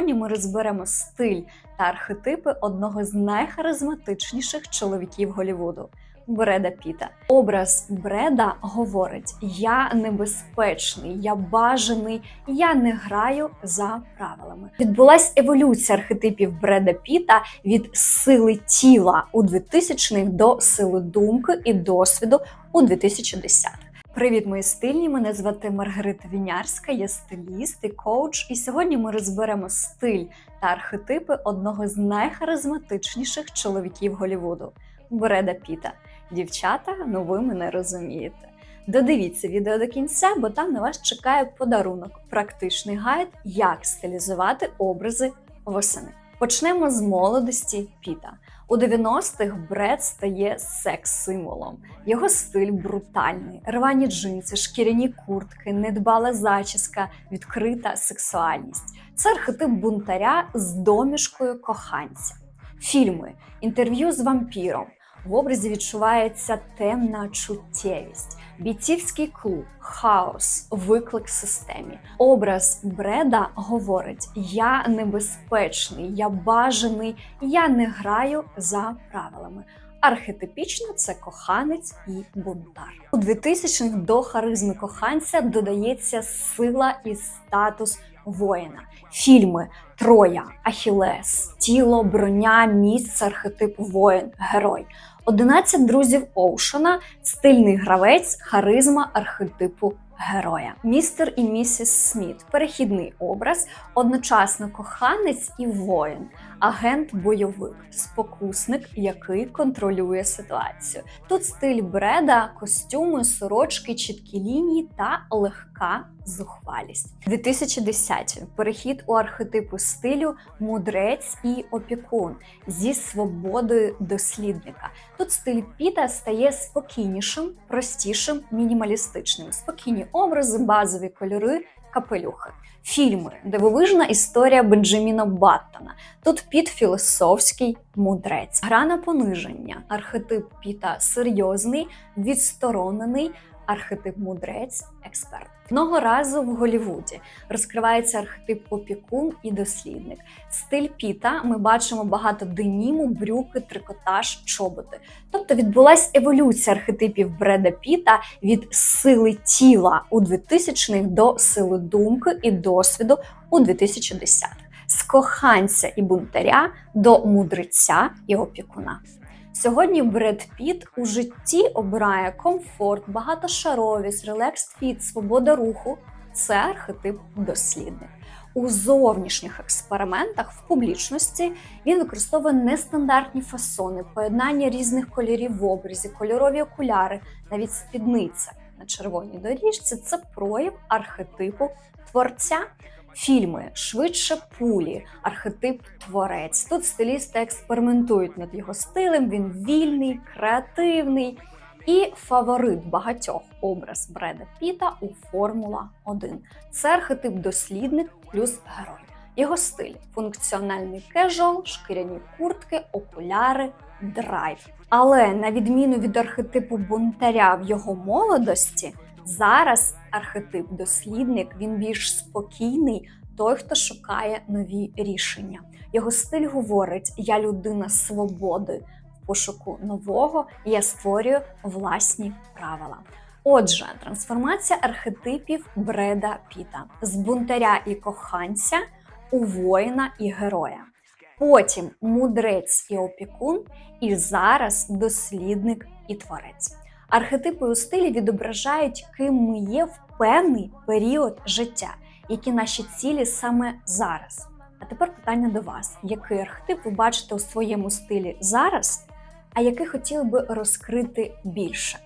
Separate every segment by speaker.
Speaker 1: Сьогодні ми розберемо стиль та архетипи одного з найхаризматичніших чоловіків Голівуду Бреда Піта. Образ Бреда говорить: я небезпечний, я бажаний, я не граю за правилами. Відбулась еволюція архетипів Бреда Піта від сили тіла у 2000-х до сили думки і досвіду у 2010-х. Привіт, мої стильні! Мене звати Маргарита Вінярська, я стиліст і коуч. І сьогодні ми розберемо стиль та архетипи одного з найхаризматичніших чоловіків Голівуду Бреда Піта. Дівчата, ну ви мене розумієте. Додивіться відео до кінця, бо там на вас чекає подарунок, практичний гайд, як стилізувати образи восени. Почнемо з молодості Піта. У 90-х Бред стає секс-символом. Його стиль брутальний, рвані джинси, шкіряні куртки, недбала зачіска, відкрита сексуальність. Це архетип бунтаря з домішкою коханця. Фільми, інтерв'ю з вампіром. В образі відчувається темна чуттєвість, бійцівський клуб, хаос, виклик системі. Образ Бреда говорить: я небезпечний, я бажаний, я не граю за правилами. Архетипічно це коханець і бунтар. У 2000-х до харизми коханця додається сила і статус воїна. Фільми Троя, Ахілес, Тіло, броня, місце, архетип воїн, герой. 11 друзів Оушена, стильний гравець, харизма архетипу героя. Містер і місіс Сміт перехідний образ, одночасно коханець і воїн, агент бойовик, спокусник, який контролює ситуацію. Тут стиль бреда, костюми, сорочки, чіткі лінії та легка зухвалість. 2010 перехід у архетипу стилю мудрець і опікун зі свободою дослідника. Тут стиль Піта стає спокійнішим, простішим, мінімалістичним. Спокійні образи, базові кольори, капелюхи. Фільми, дивовижна історія Бенджаміна Баттона. Тут Піт філософський мудрець. Гра на пониження. Архетип Піта серйозний, відсторонений. Архетип мудрець, експерт. Одного разу в Голівуді розкривається архетип опікун і дослідник. Стиль Піта ми бачимо багато деніму, брюки, трикотаж, чоботи. Тобто відбулась еволюція архетипів Бреда Піта від сили тіла у 2000-х до сили думки і досвіду у 2010-х. З коханця і бунтаря до мудреця і опікуна. Сьогодні Бред Піт у житті обирає комфорт, багатошаровість, релекс фіт, свобода руху. Це архетип дослідник. У зовнішніх експериментах в публічності він використовує нестандартні фасони, поєднання різних кольорів в образі, кольорові окуляри, навіть спідниця на червоній доріжці це прояв архетипу творця. Фільми швидше пулі, архетип творець. Тут стилісти експериментують над його стилем. Він вільний, креативний і фаворит багатьох образ Бреда Піта у Формула 1. Це архетип дослідник плюс герой. Його стиль функціональний кежуал, шкіряні куртки, окуляри, драйв. Але на відміну від архетипу бунтаря в його молодості. Зараз архетип дослідник він більш спокійний, той, хто шукає нові рішення. Його стиль говорить: я людина свободи в пошуку нового, я створюю власні правила. Отже, трансформація архетипів Бреда Піта з бунтаря і коханця у воїна і героя. Потім мудрець і опікун, і зараз дослідник і творець. Архетипи у стилі відображають, ким ми є в певний період життя, які наші цілі саме зараз. А тепер питання до вас: який архетип ви бачите у своєму стилі зараз, а який хотіли би розкрити більше?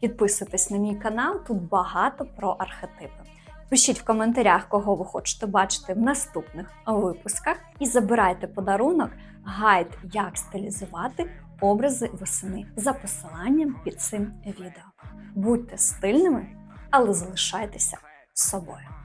Speaker 1: Підписуйтесь на мій канал, тут багато про архетипи. Пишіть в коментарях, кого ви хочете бачити в наступних випусках, і забирайте подарунок, гайд, як стилізувати образи восени за посиланням під цим відео. Будьте стильними, але залишайтеся собою.